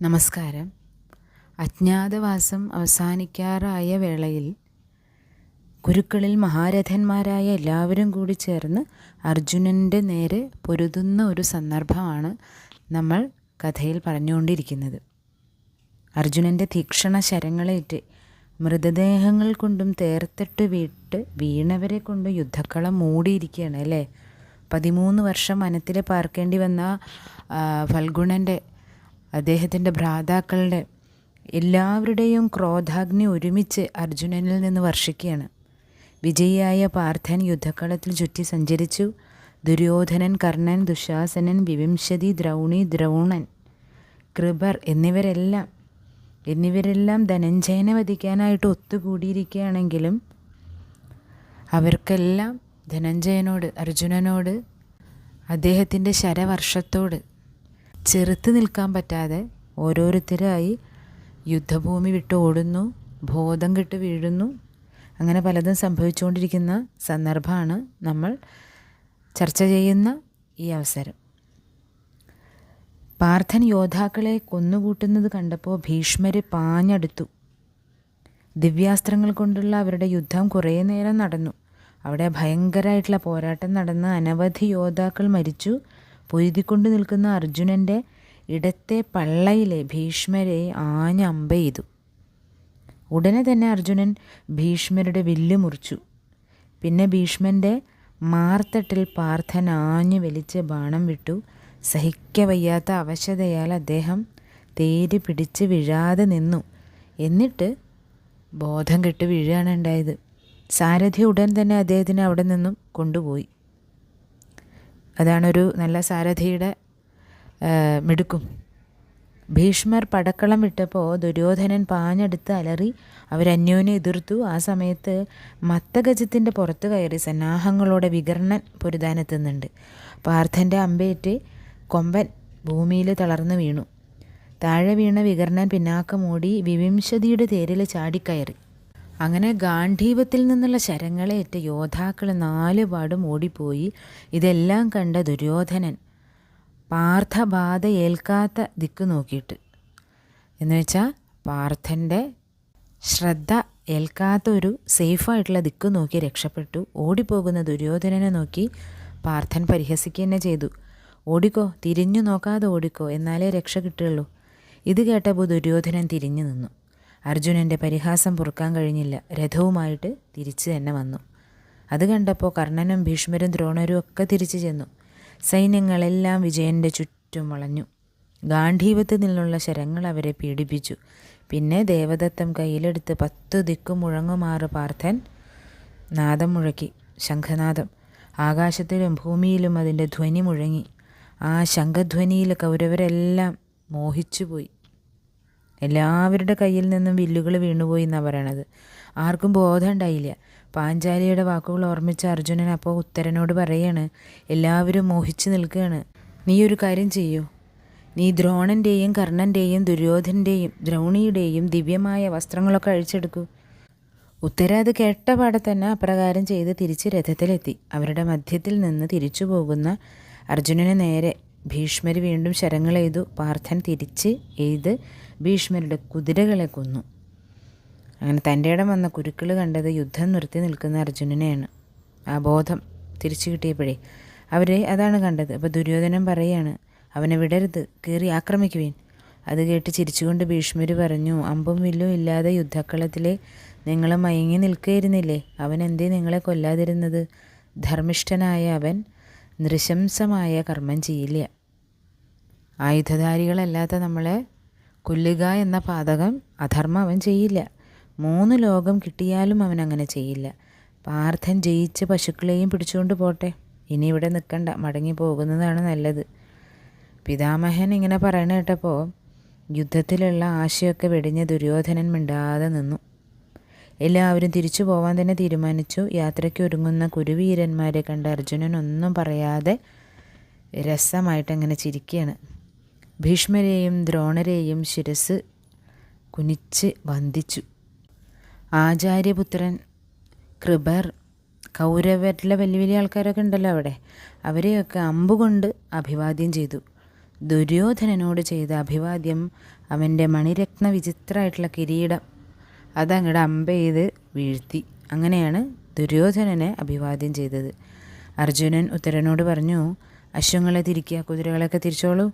നമസ്കാരം. അജ്ഞാതവാസം അവസാനിക്കാറായ വേളയിൽ ഗുരുക്കളിൽ മഹാരഥന്മാരായ എല്ലാവരും കൂടി ചേർന്ന് അർജുനന്റെ നേരെ പൊരുതുന്ന ഒരു സന്ദർഭമാണ് നമ്മൾ കഥയിൽ പറഞ്ഞുകൊണ്ടിരിക്കുന്നത്. അർജുനന്റെ തീക്ഷണ ശരങ്ങളേറ്റ് മൃതദേഹങ്ങൾ കൊണ്ടും തേർത്തിട്ട് വീട്ട് വീണവരെ കൊണ്ട് യുദ്ധക്കളം മൂടിയിരിക്കുകയാണ് അല്ലേ? പതിമൂന്ന് വർഷം വനത്തിൽ പാർക്കേണ്ടി വന്ന ഫൽഗുണന്റെ അദ്ദേഹത്തിന്റെ ഭ്രാതാക്കളുടെ എല്ലാവരുടെയും ക്രോധാഗ്നി ഒരുമിച്ച് അർജുനനിൽ നിന്ന് വർഷിക്കുകയാണ്. വിജയിയായ പാർത്ഥൻ യുദ്ധക്കളത്തിൽ ചുറ്റി സഞ്ചരിച്ചു. ദുര്യോധനൻ കർണൻ ദുശാസനൻ വിവിംശതി ദ്രൗണി ദ്രൗണൻ കൃപർ എന്നിവരെല്ലാം എന്നിവരെല്ലാം ധനഞ്ജയനെ വധിക്കാനായിട്ട് ഒത്തുകൂടിയിരിക്കുകയാണെങ്കിലും അവർക്കെല്ലാം ധനഞ്ജയനോട് അർജുനനോട് അദ്ദേഹത്തിന്റെ ശരവർഷത്തോട് ചെറുത്ത് നിൽക്കാൻ പറ്റാതെ ഓരോരുത്തരായി യുദ്ധഭൂമി വിട്ട് ഓടുന്നു ബോധം കെട്ട് വീഴുന്നു. അങ്ങനെ പലതും സംഭവിച്ചുകൊണ്ടിരിക്കുന്ന സന്ദർഭമാണ് നമ്മൾ ചർച്ച ചെയ്യുന്ന ഈ അവസരം. പാർത്ഥൻ യോദ്ധാക്കളെ കൊന്നുകൂട്ടുന്നത് കണ്ടപ്പോൾ ഭീഷ്മര് പാഞ്ഞടുത്തു. ദിവ്യാസ്ത്രങ്ങൾ കൊണ്ടുള്ള അവരുടെ യുദ്ധം കുറേ നേരം നടന്നു. അവിടെ ഭയങ്കരമായിട്ടുള്ള പോരാട്ടം നടന്ന് അനവധി യോദ്ധാക്കൾ മരിച്ചു. പൊരുതിക്കൊണ്ട് നിൽക്കുന്ന അർജുനന്റെ ഇടത്തെ പള്ളയിലെ ഭീഷ്മരെ ആഞ്ഞ അമ്പ ചെയ്തു. ഉടനെ തന്നെ അർജുനൻ ഭീഷ്മരുടെ വില്ല് മുറിച്ചു. പിന്നെ ഭീഷ്മന്റെ മാർത്തട്ടിൽ പാർത്ഥൻ ആഞ്ഞു വലിച്ച് ബാണം വിട്ടു. സഹിക്കവയ്യാത്ത അവശതയാൽ അദ്ദേഹം തേര് പിടിച്ച് വീഴാതെ നിന്നു. എന്നിട്ട് ബോധം കെട്ട് വീഴുകയാണ് ഉണ്ടായത്. സാരഥി ഉടൻ തന്നെ അദ്ദേഹത്തിനെ അവിടെ നിന്നും കൊണ്ടുപോയി. അതാണൊരു നല്ല സാരഥിയുടെ മിടുക്കും. ഭീഷ്മർ പടക്കളം വിട്ടപ്പോൾ ദുര്യോധനൻ പാഞ്ഞെടുത്ത് അലറി അവരന്യോനെ എതിർത്തു. ആ സമയത്ത് മത്തഗജത്തിന്റെ പുറത്ത് കയറി സന്നാഹങ്ങളോടെ വികർണൻ പൊരുതാനെത്തുന്നുണ്ട്. പാർത്ഥന്റെ അമ്പേറ്റ് കൊമ്പൻ ഭൂമിയിൽ തളർന്നു വീണു. താഴെ വീണ വികർണൻ പിന്നാക്കം ഓടി വിവിംശതിയുടെ തേരിൽ ചാടിക്കയറി. അങ്ങനെ ഗാന്ധീവത്തിൽ നിന്നുള്ള ശരങ്ങളേറ്റ യോദ്ധാക്കൾ നാല് പാടും ഓടിപ്പോയി. ഇതെല്ലാം കണ്ട ദുര്യോധനൻ പാർത്ഥബാധ ഏൽക്കാത്ത ദിക്ക് നോക്കിയിട്ട്. എന്ന് വെച്ചാൽ പാർത്ഥന്റെ ശ്രദ്ധ ഏൽക്കാത്ത ഒരു സേഫായിട്ടുള്ള ദിക്ക് നോക്കി രക്ഷപ്പെട്ടു. ഓടിപ്പോകുന്ന ദുര്യോധനനെ നോക്കി പാർത്ഥൻ പരിഹസിക്കുക തന്നെ ചെയ്തു. ഓടിക്കോ തിരിഞ്ഞു നോക്കാതെ ഓടിക്കോ എന്നാലേ രക്ഷ കിട്ടുകയുള്ളൂ. ഇത് കേട്ടപ്പോൾ ദുര്യോധനൻ തിരിഞ്ഞു നിന്നു. അർജുനന്റെ പരിഹാസം പൊറുക്കാൻ കഴിഞ്ഞില്ല. രഥവുമായിട്ട് തിരിച്ചു തന്നെ വന്നു. അത് കണ്ടപ്പോൾ കർണനും ഭീഷ്മരും ദ്രോണരും ഒക്കെ തിരിച്ചു ചെന്നു. സൈന്യങ്ങളെല്ലാം വിജയന്റെ ചുറ്റും വളഞ്ഞു. ഗാന്ധീപത്തിൽ നിന്നുള്ള ശരങ്ങൾ അവരെ പീഡിപ്പിച്ചു. പിന്നെ ദേവദത്തം കയ്യിലെടുത്ത് പത്തു ദിക്കും മുഴങ്ങുമാറ് പാർത്ഥൻ നാദം മുഴക്കി. ശംഖനാദം. ആകാശത്തിലും ഭൂമിയിലും അതിന്റെ ധ്വനി മുഴങ്ങി. ആ ശംഖധ്വനിയിൽ കൗരവരെല്ലാം മോഹിച്ചുപോയി. എല്ലാവരുടെ കയ്യിൽ നിന്നും വില്ലുകൾ വീണുപോയി എന്നാണ് പറയണത്. ആർക്കും ബോധം ഉണ്ടായില്ല. പാഞ്ചാലിയുടെ വാക്കുകൾ ഓർമ്മിച്ച അർജുനൻ അപ്പോൾ ഉത്തരനോട് പറയാണ് എല്ലാവരും മോഹിച്ചു നിൽക്കുകയാണ്. നീ ഒരു കാര്യം ചെയ്യൂ. നീ ദ്രോണന്റെയും കർണന്റെയും ദുര്യോധന്റെയും ദ്രൗണിയുടെയും ദിവ്യമായ വസ്ത്രങ്ങളൊക്കെ അഴിച്ചെടുക്കൂ. ഉത്തര അത് കേട്ട പാടെ തന്നെ അപ്രകാരം ചെയ്ത് തിരിച്ച് രഥത്തിലെത്തി. അവരുടെ മധ്യത്തിൽ നിന്ന് തിരിച്ചു പോകുന്ന അർജുനന് നേരെ ഭീഷ്മർ വീണ്ടും ശരങ്ങൾ ശരങ്ങളെയ്തു. പാർത്ഥൻ തിരിച്ച് എയ്ത് ഭീഷ്മരുടെ കുതിരകളെ കൊന്നു. അങ്ങനെ തന്റെ ഇടം വന്ന കുരുക്കൾ കണ്ടത് യുദ്ധം നിർത്തി നിൽക്കുന്ന അർജുനനെയാണ്. ആ ബോധം തിരിച്ചു കിട്ടിയപ്പോഴേ അവരെ അതാണ് കണ്ടത്. അപ്പോൾ ദുര്യോധനൻ പറയാണ് അവനെ വിടരുത് കയറി ആക്രമിക്കുവേൻ. അത് കേട്ട് ചിരിച്ചുകൊണ്ട് ഭീഷ്മർ പറഞ്ഞു അമ്പും വില്ലും ഇല്ലാതെ യുദ്ധക്കളത്തിൽ നിങ്ങൾ മയങ്ങി നിൽക്കുകയായിരുന്നില്ലേ അവൻ എന്തേ നിങ്ങളെ കൊല്ലാതിരുന്നത്? ധർമ്മിഷ്ഠനായ അവൻ നൃശംസമായ കർമ്മം ചെയ്യില്ല. ആയുധധാരികളല്ലാത്ത നമ്മളെ കൊല്ലുക എന്ന പാതകം അധർമ്മം അവൻ ചെയ്യില്ല. മൂന്ന് ലോകം കിട്ടിയാലും അവൻ അങ്ങനെ ചെയ്യില്ല. പാർത്ഥൻ ജയിച്ച് പശുക്കളെയും പിടിച്ചുകൊണ്ട് പോട്ടെ. ഇനി ഇവിടെ നിൽക്കണ്ട. മടങ്ങി പോകുന്നതാണ് നല്ലത്. പിതാമഹൻ ഇങ്ങനെ പറയണ കേട്ടപ്പോൾ യുദ്ധത്തിലുള്ള ആശയൊക്കെ വെടിഞ്ഞ ദുര്യോധനൻ മിണ്ടാതെ നിന്നു. എല്ലാവരും തിരിച്ചു പോവാൻ തന്നെ തീരുമാനിച്ചു. യാത്രയ്ക്ക് ഒരുങ്ങുന്ന കുരുവീരന്മാരെ കണ്ട അർജുനൻ ഒന്നും പറയാതെ രസമായിട്ട് അങ്ങനെ ചിരിക്കുകയാണ് ഭീഷ്മരെയും ദ്രോണരെയും ശിരസ് കുനിച്ച് വന്ദിച്ചു. ആചാര്യപുത്രൻ കൃപർ കൗരവരിലെ വലിയ വലിയ ആൾക്കാരൊക്കെ ഉണ്ടല്ലോ അവിടെ. അവരെയൊക്കെ അമ്പുകൊണ്ട് അഭിവാദ്യം ചെയ്തു. ദുര്യോധനനോട് ചെയ്ത അഭിവാദ്യം അവന്റെ മണിരത്ന വിചിത്രമായിട്ടുള്ള കിരീടം അതങ്ങടെ അമ്പ ചെയ്ത് വീഴ്ത്തി. അങ്ങനെയാണ് ദുര്യോധനനെ അഭിവാദ്യം ചെയ്തത്. അർജുനൻ ഉത്തരനോട് പറഞ്ഞു അശ്വങ്ങളെ തിരിക്കുക കുതിരകളൊക്കെ തിരിച്ചോളൂ.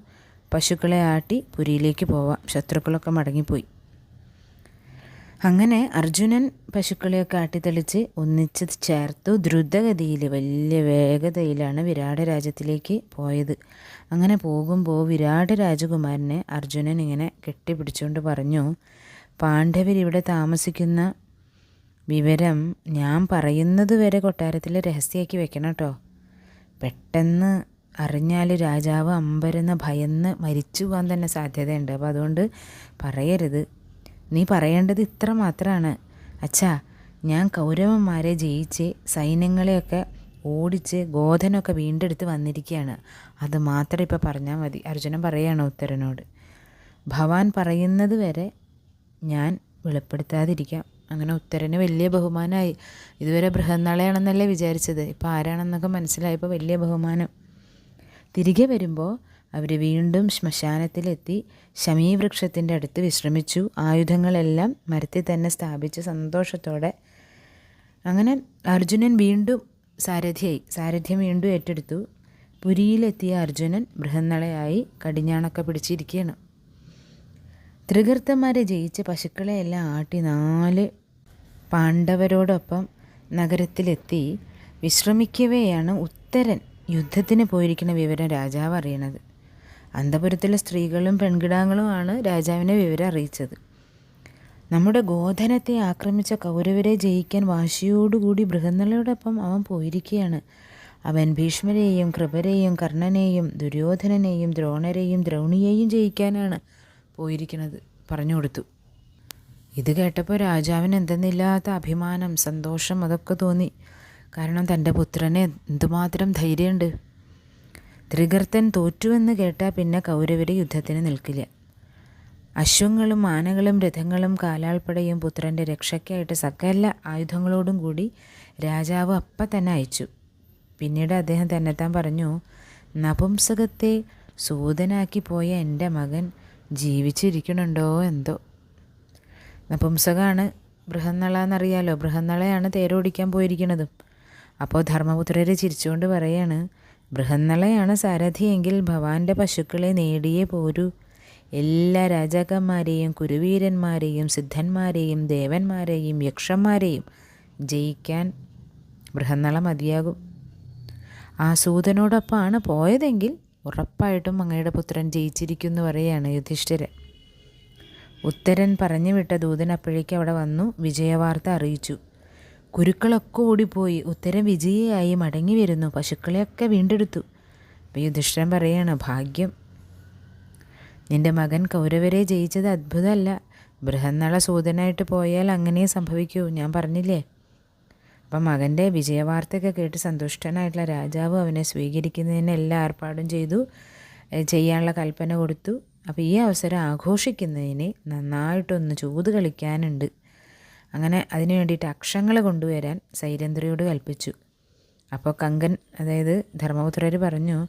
പശുക്കളെ ആട്ടി പുരിയിലേക്ക് പോവാം. ശത്രുക്കളൊക്കെ മടങ്ങിപ്പോയി. അങ്ങനെ അർജുനൻ പശുക്കളെയൊക്കെ ആട്ടിത്തെളിച്ച് ഒന്നിച്ച് ചേർത്തു. ദ്രുതഗതിയിൽ വലിയ വേഗതയിലാണ് വിരാട രാജ്യത്തിലേക്ക് പോയത്. അങ്ങനെ പോകുമ്പോൾ വിരാട രാജകുമാരനെ അർജുനൻ ഇങ്ങനെ കെട്ടിപ്പിടിച്ചുകൊണ്ട് പറഞ്ഞു പാണ്ഡവരിവിടെ താമസിക്കുന്ന വിവരം ഞാൻ പറയുന്നത് വരെ കൊട്ടാരത്തിൽ രഹസ്യമാക്കി വെക്കണം കേട്ടോ. പെട്ടെന്ന് അറിഞ്ഞാൽ രാജാവ് അമ്പരന്ന് ഭയന്ന് മരിച്ചു പോകാൻ തന്നെ സാധ്യതയുണ്ട്. അപ്പോൾ അതുകൊണ്ട് പറയരുത്. നീ പറയേണ്ടത് ഇത്ര മാത്രമാണ് അച്ഛാ ഞാൻ കൗരവന്മാരെ ജയിച്ച് സൈന്യങ്ങളെയൊക്കെ ഓടിച്ച് ഗോധനൊക്കെ വീണ്ടെടുത്ത് വന്നിരിക്കുകയാണ് അത് മാത്രം ഇപ്പോൾ പറഞ്ഞാൽ മതി. അർജുനൻ പറയുകയാണ് ഉത്തരനോട്. ഭവാൻ പറയുന്നത് വരെ ഞാൻ വെളിപ്പെടുത്താതിരിക്കാം. അങ്ങനെ ഉത്തരന് വലിയ ബഹുമാനമായി ഇതുവരെ ബൃഹന്നാളയാണെന്നല്ലേ വിചാരിച്ചത്. ഇപ്പോൾ ആരാണെന്നൊക്കെ മനസ്സിലായപ്പോൾ വലിയ ബഹുമാനം. തിരികെ വരുമ്പോൾ അവർ വീണ്ടും ശ്മശാനത്തിലെത്തി ശമീവൃക്ഷത്തിന്റെ അടുത്ത് വിശ്രമിച്ചു. ആയുധങ്ങളെല്ലാം മരത്തിൽ തന്നെ സ്ഥാപിച്ച് സന്തോഷത്തോടെ അങ്ങനെ അർജുനൻ വീണ്ടും സാരഥിയായി സാരഥ്യം വീണ്ടും ഏറ്റെടുത്തു. പുരിയിലെത്തിയ അർജുനൻ ബൃഹന്നളയായി കടിഞ്ഞാണൊക്കെ പിടിച്ചിരിക്കുകയാണ് ത്രികർത്തന്മാരെ ജയിച്ച് പശുക്കളെയെല്ലാം ആട്ടി നാല് പാണ്ഡവരോടൊപ്പം നഗരത്തിലെത്തി. വിശ്രമിക്കവെയാണ് ഉത്തരൻ. യുദ്ധത്തിന് പോയിരിക്കുന്ന വിവരം രാജാവ് അറിയണത്. അന്തപുരത്തിലെ സ്ത്രീകളും പെൺകിടാങ്ങളുമാണ് രാജാവിനെ വിവരം അറിയിച്ചത്. നമ്മുടെ ഗോധനത്തെ ആക്രമിച്ച കൗരവരെ ജയിക്കാൻ വാശിയോടുകൂടി ബൃഹന്നളയോടൊപ്പം അവൻ പോയിരിക്കുകയാണ്. അവൻ ഭീഷ്മരെയും കൃപരെയും കർണനെയും ദുര്യോധനനെയും ദ്രോണരെയും ദ്രൗണിയെയും ജയിക്കാനാണ് പോയിരിക്കുന്നത്. പറഞ്ഞു കൊടുത്തു. ഇത് കേട്ടപ്പോൾ രാജാവിന് എന്തെന്നില്ലാത്ത അഭിമാനം സന്തോഷം അതൊക്കെ തോന്നി. കാരണം തന്റെ പുത്രന് എന്തുമാത്രം ധൈര്യമുണ്ട്. ത്രികർത്തൻ തോറ്റുവെന്ന് കേട്ടാൽ പിന്നെ കൗരവർ യുദ്ധത്തിന് നിൽക്കില്ല. അശ്വങ്ങളും ആനകളും രഥങ്ങളും കാലാൾപ്പടയും പുത്രന്റെ രക്ഷയ്ക്കായിട്ട് സകല ആയുധങ്ങളോടും കൂടി രാജാവ് അപ്പം തന്നെ അയച്ചു. പിന്നീട് അദ്ദേഹം തന്നെ തന്നെത്താൻ പറഞ്ഞു നപുംസകത്തെ സൂതനാക്കി പോയ എന്റെ മകൻ ജീവിച്ചിരിക്കണുണ്ടോ എന്തോ? നപുംസകമാണ് ബൃഹന്നള എന്നറിയാലോ ബൃഹന്നളയാണ് തേരോടിക്കാൻ പോയിരിക്കുന്നതും അപ്പോൾ ധർമ്മപുത്രർ ചിരിച്ചുകൊണ്ട് പറയാണ് ബൃഹന്നളയാണ് സാരഥിയെങ്കിൽ ഭവാന്റെ പശുക്കളെ നേടിയേ പോരൂ. എല്ലാ രാജാക്കന്മാരെയും കുരുവീരന്മാരെയും സിദ്ധന്മാരെയും ദേവന്മാരെയും യക്ഷന്മാരെയും ജയിക്കാൻ ബൃഹന്നള മതിയാകും. ആ സൂതനോടൊപ്പമാണ് പോയതെങ്കിൽ ഉറപ്പായിട്ടും അങ്ങയുടെ പുത്രൻ ജയിച്ചിരിക്കുന്നു പറയുകയാണ് യുധിഷ്ഠിരൻ. ഉത്തരൻ പറഞ്ഞു വിട്ട ദൂതൻ അപ്പോഴേക്കും അവിടെ വന്നു വിജയവാർത്ത അറിയിച്ചു. കുരുക്കളൊക്കെ ഓടിപ്പോയി. ഉത്തരം വിജയിയായി. മടങ്ങി വരുന്നു. പശുക്കളെയൊക്കെ വീണ്ടെടുത്തു. അപ്പം യുധിഷ്ഠൻ പറയാണ് ഭാഗ്യം. നിന്റെ മകൻ കൗരവരെ ജയിച്ചത് അത്ഭുതമല്ല. ബൃഹന്നള സൂതനായിട്ട് പോയാൽ അങ്ങനെ സംഭവിക്കൂ. ഞാൻ പറഞ്ഞില്ലേ? അപ്പം മകന്റെ വിജയവാർത്തയൊക്കെ കേട്ട് സന്തുഷ്ടനായിട്ടുള്ള രാജാവ് അവനെ സ്വീകരിക്കുന്നതിന് എല്ലാ ഏർപ്പാടും ചെയ്തു. ചെയ്യാനുള്ള കൽപ്പന കൊടുത്തു. അപ്പോൾ ഈ അവസരം ആഘോഷിക്കുന്നതിന് നന്നായിട്ടൊന്ന് ചൂത് കളിക്കാനുണ്ട്. അങ്ങനെ അതിനു വേണ്ടിയിട്ട് അക്ഷങ്ങൾ കൊണ്ടുവരാൻ സൈരന്ധ്രയോട് കൽപ്പിച്ചു. അപ്പോൾ കങ്കൻ അതായത് ധർമ്മപുത്രർ പറഞ്ഞു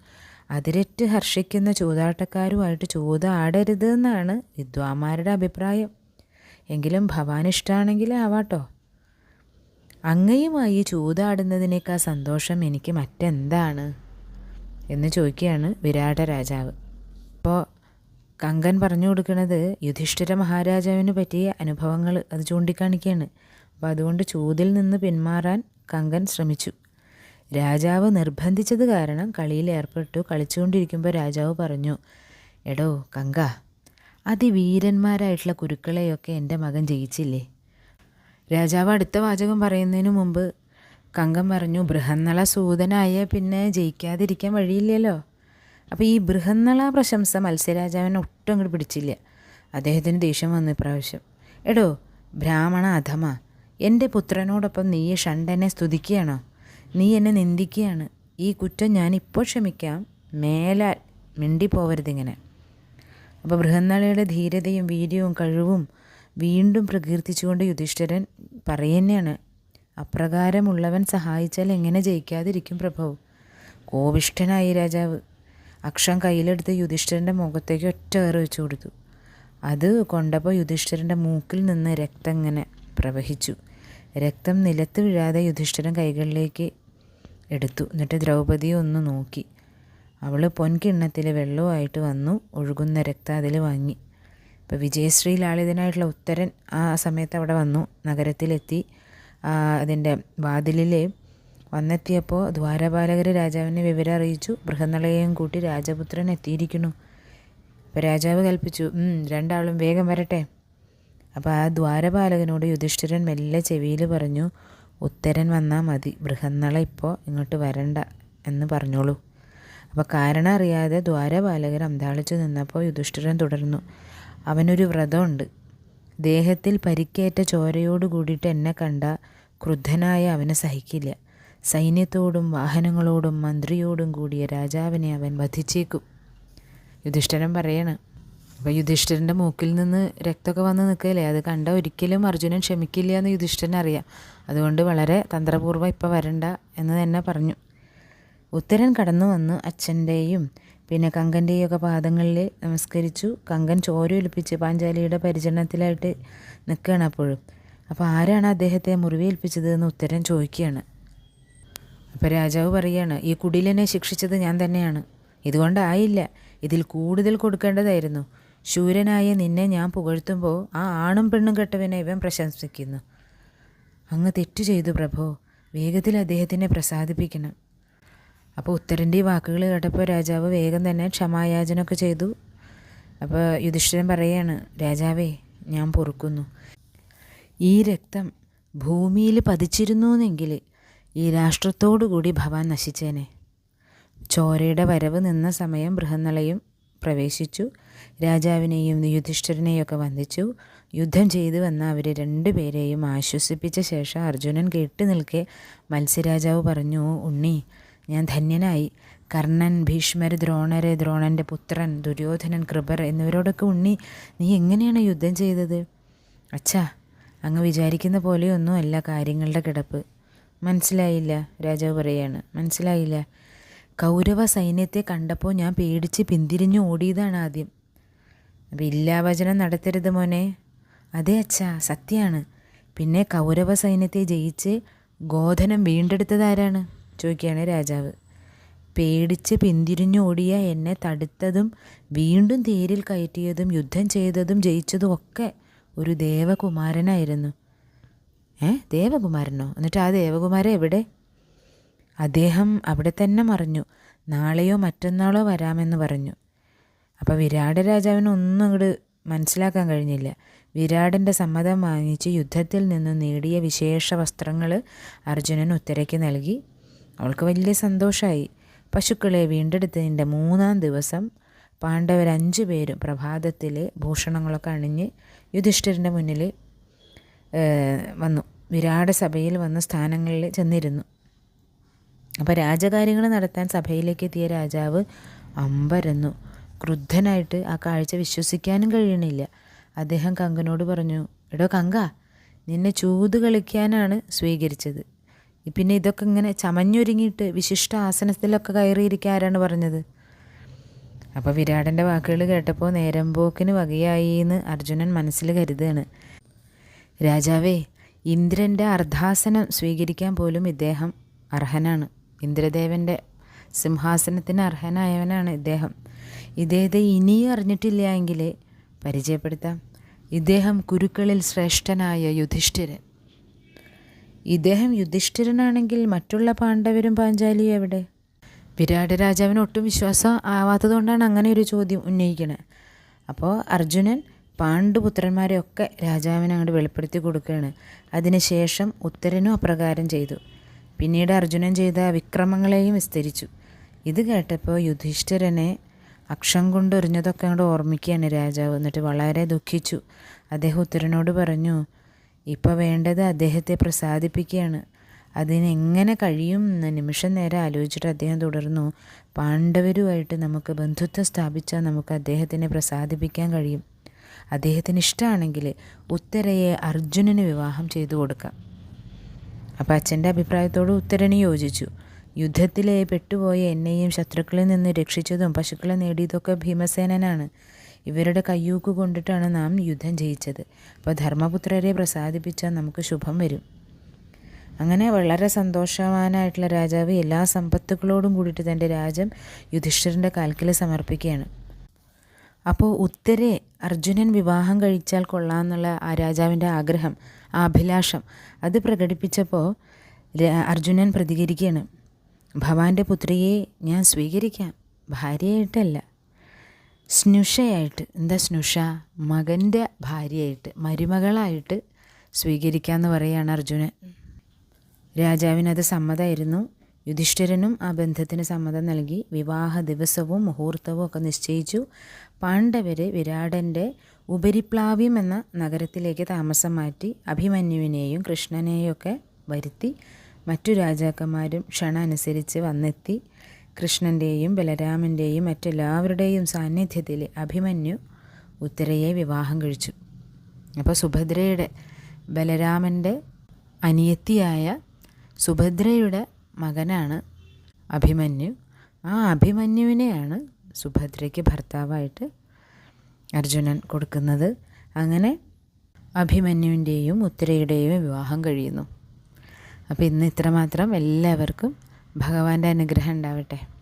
അതിരറ്റ് ഹർഷിക്കുന്ന ചൂതാട്ടക്കാരുമായിട്ട് ചൂതാടരുത് എന്നാണ് വിദ്വാന്മാരുടെ അഭിപ്രായം. എങ്കിലും ഭവാനിഷ്ടാണെങ്കിൽ ആവാട്ടോ. അങ്ങയുമായി ചൂതാടുന്നതിനേക്കാൾ സന്തോഷം എനിക്ക് മറ്റെന്താണ്? എന്ന് ചോദിക്കുകയാണ് വിരാട രാജാവ് അപ്പോൾ കങ്കൻ പറഞ്ഞു കൊടുക്കുന്നത് യുധിഷ്ഠിര മഹാരാജാവിന് പറ്റിയ അനുഭവങ്ങൾ അത് ചൂണ്ടിക്കാണിക്കുകയാണ്. അപ്പോൾ അതുകൊണ്ട് ചൂതിൽ നിന്ന് പിന്മാറാൻ കങ്കൻ ശ്രമിച്ചു. രാജാവ് നിർബന്ധിച്ചത് കാരണം കളിയിൽ ഏർപ്പെട്ടു. കളിച്ചുകൊണ്ടിരിക്കുമ്പോൾ രാജാവ് പറഞ്ഞു എടോ കങ്ക അതിവീരന്മാരായിട്ടുള്ള കുരുക്കളെയൊക്കെ എന്റെ മകൻ ജയിച്ചില്ലേ? രാജാവ് അടുത്ത വാചകം പറയുന്നതിന് മുമ്പ് കങ്കൻ പറഞ്ഞു ബൃഹന്നള സൂതനായ പിന്നെ ജയിക്കാതിരിക്കാൻ വഴിയില്ലല്ലോ. അപ്പോൾ ഈ ബൃഹന്നള പ്രശംസ മത്സ്യരാജാവിനെ ഒട്ടും അങ്ങോട്ട് പിടിച്ചില്ല. അദ്ദേഹത്തിന് ദേഷ്യം വന്നു ഇപ്രാവശ്യം. എടോ ബ്രാഹ്മണ അധമ എന്റെ പുത്രനോടൊപ്പം നീ ഷണ്ടനെ സ്തുതിക്കുകയാണോ? നീ എന്നെ നിന്ദിക്കുകയാണ്. ഈ കുറ്റം ഞാനിപ്പോൾ ക്ഷമിക്കാം. മേലാൽ മിണ്ടിപ്പോവരുതിങ്ങനെ അപ്പോൾ ബൃഹന്നളയുടെ ധീരതയും വീര്യവും കഴിവും വീണ്ടും പ്രകീർത്തിച്ചുകൊണ്ട് യുധിഷ്ഠിരൻ പറയുന്നതാണ് അപ്രകാരമുള്ളവൻ സഹായിച്ചാൽ എങ്ങനെ ജയിക്കാതിരിക്കും പ്രഭവ് കോവിഷ്ഠനായി രാജാവ്. അക്ഷം കയ്യിലെടുത്ത് യുധിഷ്ഠിരന്റെ മുഖത്തേക്ക് ഒറ്റ ഏറ് വെച്ച് കൊടുത്തു. അത് കൊണ്ടപ്പോൾ യുധിഷ്ഠിരന്റെ മൂക്കിൽ നിന്ന് രക്തം ഇങ്ങനെ പ്രവഹിച്ചു. രക്തം നിലത്ത് വീഴാതെ യുധിഷ്ഠിരൻ കൈകളിലേക്ക് എടുത്തു. എന്നിട്ട് ദ്രൗപതിയെ ഒന്ന് നോക്കി. അവൾ പൊൻകിണ്ണത്തിൽ വെള്ളവുമായിട്ട് വന്നു. ഒഴുകുന്ന രക്തം അതിൽ വാങ്ങി. ഇപ്പോൾ വിജയശ്രീ ലാളിതനായിട്ടുള്ള ഉത്തരൻ ആ സമയത്ത് അവിടെ വന്നു. നഗരത്തിലെത്തി. അതിന്റെ വാതിലിൽ വന്നെത്തിയപ്പോൾ ദ്വാരപാലകർ രാജാവിനെ വിവരം അറിയിച്ചു. ബൃഹന്നളയെയും കൂട്ടി രാജപുത്രൻ എത്തിയിരിക്കുന്നു. അപ്പോൾ രാജാവ് കൽപ്പിച്ചു രണ്ടാളും വേഗം വരട്ടെ. അപ്പോൾ ആ ദ്വാരപാലകനോട് യുധിഷ്ഠിരൻ മെല്ലെ ചെവിയിൽ പറഞ്ഞു ഉത്തരൻ വന്നാൽ മതി ബൃഹന്നള ഇപ്പോൾ ഇങ്ങോട്ട് വരണ്ട എന്ന് പറഞ്ഞോളൂ. അപ്പോൾ കാരണം അറിയാതെ ദ്വാരപാലകർ അന്താളിച്ചു നിന്നപ്പോൾ യുധിഷ്ഠിരൻ തുടർന്നു അവനൊരു വ്രതമുണ്ട്. ദേഹത്തിൽ പരിക്കേറ്റ ചോരയോട് കൂടിയിട്ട് എന്നെ കണ്ട ക്രുദ്ധനായ അവനെ സഹിക്കില്ല. സൈന്യത്തോടും വാഹനങ്ങളോടും മന്ത്രിയോടും കൂടിയ രാജാവിനെ അവൻ വധിച്ചേക്കും. യുധിഷ്ഠിരൻ പറയാണ് അപ്പോൾ യുധിഷ്ഠിരന്റെ മൂക്കിൽ നിന്ന് രക്തമൊക്കെ വന്ന് നിൽക്കില്ലേ? അത് കണ്ട ഒരിക്കലും അർജുനൻ ക്ഷമിക്കില്ല എന്ന് യുധിഷ്ഠിരൻ അറിയാം. അതുകൊണ്ട് വളരെ തന്ത്രപൂർവം ഇപ്പോൾ വരണ്ട എന്ന് തന്നെ പറഞ്ഞു. ഉത്തരൻ കടന്നു വന്ന് അച്ഛന്റെയും പിന്നെ കങ്കന്റെയും ഒക്കെ പാദങ്ങളിൽ നമസ്കരിച്ചു. കങ്കൻ ചോര ഒലിപ്പിച്ച് പാഞ്ചാലിയുടെ പരിചരണത്തിലായിട്ട് നിൽക്കുകയാണ് അപ്പോഴും. അപ്പോൾ ആരാണ് അദ്ദേഹത്തെ മുറിവേൽപ്പിച്ചത് എന്ന് ഉത്തരൻ ചോദിക്കുകയാണ്. അപ്പോൾ രാജാവ് പറയാണ് ഈ കുടിലനെ ശിക്ഷിച്ചത് ഞാൻ തന്നെയാണ്. ഇതുകൊണ്ടായില്ല ഇതിൽ കൂടുതൽ കൊടുക്കേണ്ടതായിരുന്നു. ശൂരനായ നിന്നെ ഞാൻ പുകഴ്ത്തുമ്പോൾ ആ ആണും പെണ്ണും കെട്ടവനെ ഇവൻ പ്രശംസിക്കുന്നു. അങ്ങ് തെറ്റു ചെയ്തു പ്രഭോ വേഗത്തിൽ അദ്ദേഹത്തിനെ പ്രസാദിപ്പിക്കണം. അപ്പോൾ ഉത്തരന്റെ ഈ വാക്കുകൾ കേട്ടപ്പോൾ രാജാവ് വേഗം തന്നെ ക്ഷമായാചനൊക്കെ ചെയ്തു. അപ്പോൾ യുധിഷ്ഠിരൻ പറയാണ് രാജാവേ ഞാൻ പൊറുക്കുന്നു. ഈ രക്തം ഭൂമിയിൽ പതിച്ചിരുന്നുവെങ്കിൽ ഈ രാഷ്ട്രത്തോടുകൂടി ഭവാൻ നശിച്ചേനെ. ചോരയുടെ വരവ് നിന്ന സമയം ബൃഹന്നളയും പ്രവേശിച്ചു. രാജാവിനെയും യുധിഷ്ഠിരനെയൊക്കെ വന്ദിച്ചു. യുദ്ധം ചെയ്തു വന്ന അവരെ രണ്ടുപേരെയും ആശ്വസിപ്പിച്ച ശേഷം അർജുനൻ കേട്ടു നിൽക്കെ മത്സ്യരാജാവ് പറഞ്ഞു ഉണ്ണി ഞാൻ ധന്യനായി. കർണൻ ഭീഷ്മർ ദ്രോണര് ദ്രോണന്റെ പുത്രൻ ദുര്യോധനൻ കൃപർ എന്നിവരോടൊക്കെ ഉണ്ണി നീ എങ്ങനെയാണ് യുദ്ധം ചെയ്തത്? അച്ഛാ അങ്ങ് വിചാരിക്കുന്ന പോലെയൊന്നും അല്ല കാര്യങ്ങളുടെ കിടപ്പ്. മനസ്സിലായില്ല. രാജാവ് പറയാണ്. മനസ്സിലായില്ല. കൗരവ സൈന്യത്തെ കണ്ടപ്പോൾ ഞാൻ പേടിച്ച് പിന്തിരിഞ്ഞു ഓടിയതാണ് ആദ്യം. വില്ലാവചനം നടത്തരുത് മോനെ. അതെ അച്ഛാ സത്യമാണ് പിന്നെ കൗരവ സൈന്യത്തെ ജയിച്ച് ഗോധനം വീണ്ടെടുത്തതാരാണ് ചോദിക്കുകയാണ് രാജാവ്. പേടിച്ച് പിന്തിരിഞ്ഞു ഓടിയ എന്നെ തടുത്തതും വീണ്ടും തേരിൽ കയറ്റിയതും യുദ്ധം ചെയ്തതും ജയിച്ചതും ഒക്കെ ഒരു ദേവകുമാരനായിരുന്നു. ഏ? ദേവകുമാരനോ? എന്നിട്ട് ആ ദേവകുമാരൻ എവിടെ? അദ്ദേഹം അവിടെ തന്നെ മറിഞ്ഞു. നാളെയോ മറ്റന്നാളോ വരാമെന്ന് പറഞ്ഞു. അപ്പോൾ വിരാട രാജാവിന് ഒന്നും അങ്ങോട്ട് മനസ്സിലാക്കാൻ കഴിഞ്ഞില്ല. വിരാടന്റെ സമ്മതം വാങ്ങിച്ച് യുദ്ധത്തിൽ നിന്ന് നേടിയ വിശേഷ വസ്ത്രങ്ങൾ അർജുനൻ ഉത്തരയ്ക്ക് നൽകി. അവൾക്ക് വലിയ സന്തോഷമായി പശുക്കളെ വീണ്ടെടുത്തതിന്റെ മൂന്നാം ദിവസം പാണ്ഡവർ അഞ്ചു പേരും പ്രഭാതത്തിലെ ഭൂഷണങ്ങളൊക്കെ അണിഞ്ഞ് യുധിഷ്ഠിരന്റെ മുന്നിൽ വന്നു. വിരാട സഭയിൽ വന്ന സ്ഥാനങ്ങളിൽ ചെന്നിരുന്നു. അപ്പോൾ രാജകാര്യങ്ങൾ നടത്താൻ സഭയിലേക്ക് എത്തിയ രാജാവ് അമ്പരന്നു. ക്രുദ്ധനായിട്ട് ആ കാഴ്ച വിശ്വസിക്കാനും കഴിയണില്ല. അദ്ദേഹം കങ്കനോട് പറഞ്ഞു എടോ കങ്ക നിന്നെ ചൂത് കളിക്കാനാണ് സ്വീകരിച്ചത്. പിന്നെ ഇതൊക്കെ ഇങ്ങനെ ചമഞ്ഞൊരുങ്ങിയിട്ട് വിശിഷ്ട ആസനത്തിലൊക്കെ കയറിയിരിക്കാൻ ആരാണ് പറഞ്ഞത്? അപ്പോൾ വിരാടന്റെ വാക്കുകൾ കേട്ടപ്പോൾ നേരമ്പോക്കിന് വകയായി എന്ന് അർജുനൻ മനസ്സിൽ കരുതുകയാണ്. രാജാവേ ഇന്ദ്രന്റെ അർദ്ധാസനം സ്വീകരിക്കാൻ പോലും ഇദ്ദേഹം അർഹനാണ്. ഇന്ദ്രദേവന്റെ സിംഹാസനത്തിന് അർഹനായവനാണ് ഇദ്ദേഹം. ഇദ്ദേഹത്തെ ഇനിയും അറിഞ്ഞിട്ടില്ല എങ്കിൽ പരിചയപ്പെടുത്താം. ഇദ്ദേഹം കുരുക്കളിൽ ശ്രേഷ്ഠനായ യുധിഷ്ഠിരൻ. ഇദ്ദേഹം യുധിഷ്ഠിരനാണെങ്കിൽ മറ്റുള്ള പാണ്ഡവരും പാഞ്ചാലിയും എവിടെ? വിരാട് രാജാവിന് ഒട്ടും വിശ്വാസം ആവാത്തതുകൊണ്ടാണ് അങ്ങനെ ഒരു ചോദ്യം ഉന്നയിക്കുന്നത് അപ്പോൾ അർജുനൻ പാണ്ഡുപുത്രന്മാരെയൊക്കെ രാജാവിനെ അങ്ങോട്ട് വെളിപ്പെടുത്തി കൊടുക്കുകയാണ്. അതിനുശേഷം ഉത്തരനും അപ്രകാരം ചെയ്തു. പിന്നീട് അർജുനൻ ചെയ്ത വിക്രമങ്ങളെയും വിസ്തരിച്ചു. ഇത് കേട്ടപ്പോൾ യുധിഷ്ഠിരനെ അക്ഷം കൊണ്ടൊരിഞ്ഞതൊക്കെ അങ്ങോട്ട് ഓർമ്മിക്കുകയാണ് രാജാവ്. എന്നിട്ട് വളരെ ദുഃഖിച്ചു. അദ്ദേഹം ഉത്തരനോട് പറഞ്ഞു ഇപ്പോൾ വേണ്ടത് അദ്ദേഹത്തെ പ്രസാദിപ്പിക്കുകയാണ്. അതിനെങ്ങനെ കഴിയും എന്ന് നിമിഷം നേരം ആലോചിച്ചിട്ട് അദ്ദേഹം തുടർന്നു പാണ്ഡവരുമായിട്ട് നമുക്ക് ബന്ധുത്വം സ്ഥാപിച്ചാൽ നമുക്ക് അദ്ദേഹത്തിനെ പ്രസാദിപ്പിക്കാൻ കഴിയും. അദ്ദേഹത്തിന് ഇഷ്ടമാണെങ്കിൽ ഉത്തരയെ അർജുനന് വിവാഹം ചെയ്തു കൊടുക്കാം. അപ്പോൾ അച്ഛന്റെ അഭിപ്രായത്തോട് ഉത്തരന് യോജിച്ചു. യുദ്ധത്തിലെ പെട്ടുപോയ എന്നെയും ശത്രുക്കളിൽ നിന്ന് രക്ഷിച്ചതും പശുക്കളെ നേടിയതൊക്കെ ഭീമസേനനാണ്. ഇവരുടെ കയ്യൂക്ക് കൊണ്ടിട്ടാണ് നാം യുദ്ധം ജയിച്ചത്. അപ്പോൾ ധർമ്മപുത്രരെ പ്രസാദിപ്പിച്ചാൽ നമുക്ക് ശുഭം വരും. അങ്ങനെ വളരെ സന്തോഷവാനായിട്ടുള്ള രാജാവ് എല്ലാ സമ്പത്തുകളോടും കൂടിയിട്ട് തന്റെ രാജ്യം യുധിഷ്ഠിരന്റെ കാൽക്കൽ സമർപ്പിക്കുകയാണ്. അപ്പോൾ ഉത്തരെ അർജുനൻ വിവാഹം കഴിച്ചാൽ കൊള്ളാമെന്നുള്ള ആ രാജാവിന്റെ ആഗ്രഹം അഭിലാഷം അത് പ്രകടിപ്പിച്ചപ്പോൾ അർജുനൻ പ്രതികരിക്കുകയാണ്. ഭവാന്റെ പുത്രിയെ ഞാൻ സ്വീകരിക്കാം ഭാര്യയായിട്ടല്ല. സ്നുഷയായിട്ട് എന്താ സ്നുഷ? മകന്റെ ഭാര്യയായിട്ട് മരുമകളായിട്ട് സ്വീകരിക്കാമെന്ന് പറയുകയാണ് അർജുനൻ. രാജാവിനത് സമ്മതമായിരുന്നു. യുധിഷ്ഠിരനും ആ ബന്ധത്തിന് സമ്മതം നൽകി വിവാഹ ദിവസവും മുഹൂർത്തവും ഒക്കെ നിശ്ചയിച്ചു. പാണ്ഡവരെ വിരാടന്റെ ഉപരിപ്ലാവ്യം എന്ന നഗരത്തിലേക്ക് താമസം മാറ്റി അഭിമന്യുവിനെയും കൃഷ്ണനെയും ഒക്കെ വരുത്തി മറ്റു രാജാക്കന്മാരും ക്ഷണ അനുസരിച്ച് വന്നെത്തി. കൃഷ്ണന്റെയും ബലരാമന്റെയും മറ്റെല്ലാവരുടെയും സാന്നിധ്യത്തിൽ അഭിമന്യു ഉത്തരയെ വിവാഹം കഴിച്ചു. അപ്പോൾ സുഭദ്രയുടെ ബലരാമന്റെ അനിയത്തിയായ സുഭദ്രയുടെ മകനാണ് അഭിമന്യു. ആ അഭിമന്യുവിനെയാണ് സുഭദ്രയ്ക്ക് ഭർത്താവായിട്ട് അർജുനൻ കൊടുക്കുന്നത്. അങ്ങനെ അഭിമന്യുവിന്റെയും ഉത്തരയുടെയും വിവാഹം കഴിയുന്നു. അപ്പോൾ ഇന്ന് ഇത്രമാത്രം. എല്ലാവർക്കും ഭഗവാന്റെ അനുഗ്രഹം ഉണ്ടാവട്ടെ.